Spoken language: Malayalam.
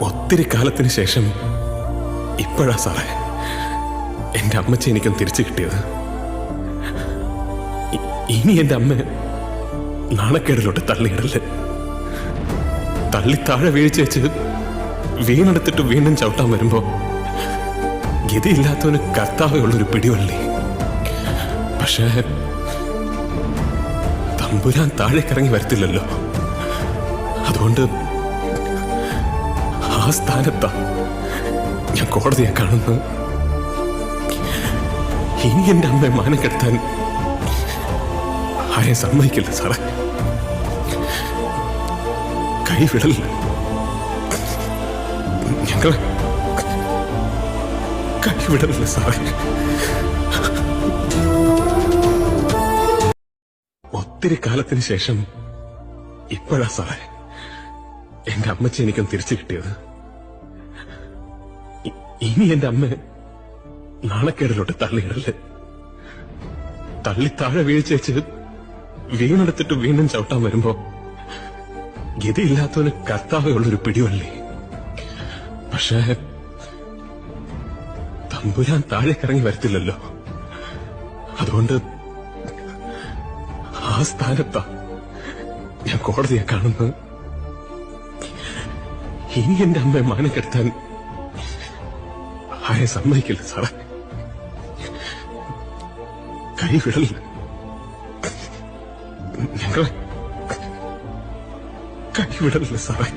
ഒത്തിരി കാലത്തിന് ശേഷം ഇപ്പോഴാ സാറേ എന്റെ അമ്മച്ചി എനിക്കും തിരിച്ചു കിട്ടിയത്. ഇനി എന്റെ അമ്മ നാണക്കേടിലോട്ട് തള്ളിയിടല്ലേ? തള്ളി താഴെ വീഴ്ച വെച്ച് വീണെടുത്തിട്ട് വീണ്ടും ചവിട്ടാൻ വരുമ്പോ ഗതിയില്ലാത്തവന് കർത്താവേ ഉള്ളൊരു പിടിവള്ളി. പക്ഷേ തമ്പുരാൻ താഴേക്കിറങ്ങി വരത്തില്ലല്ലോ. അതുകൊണ്ട് ആ സ്ഥാനത്താ. ഞാൻ കോടതിയെ കാണുന്നത് ഇനി എന്റെ അമ്മയെ മാനം കെടുത്താൻ ആരെയും സമ്മതിക്കില്ല സാറേ. കൈ വിടല്ല ഞങ്ങൾ കൈ വിടല്ല സാറേ. ഒത്തിരി കാലത്തിന് ശേഷം ഇപ്പോഴാ സാറേ എന്റെ അമ്മച്ചി എനിക്കും തിരിച്ചു കിട്ടിയത്. ഇനി എന്റെ അമ്മ നാണക്കേടിലോട്ട് തള്ളിയിടല്ലേ? തള്ളി താഴെ വീഴ്ച വെച്ച് വീണെടുത്തിട്ട് വീണ്ടും ചവിട്ടാൻ വരുമ്പോ ഗതിയില്ലാത്തവന് കർത്താവേ ഉള്ളൊരു പിടിവള്ളി. പക്ഷേ തമ്പുരാൻ താഴെ താഴേക്കിറങ്ങി വരത്തില്ലല്ലോ. അതുകൊണ്ട് ആ സ്ഥാനത്താ ഞാൻ കോടതിയെ കാണുന്നത്. ഇനി എന്റെ അമ്മയെ മാനം കെടുത്താൻ ആരെ സമ്മതിക്കില്ല സാറേ. കൈ വിടലില്ല ഞങ്ങളെ കൈ വിടലില്ല സാറേ.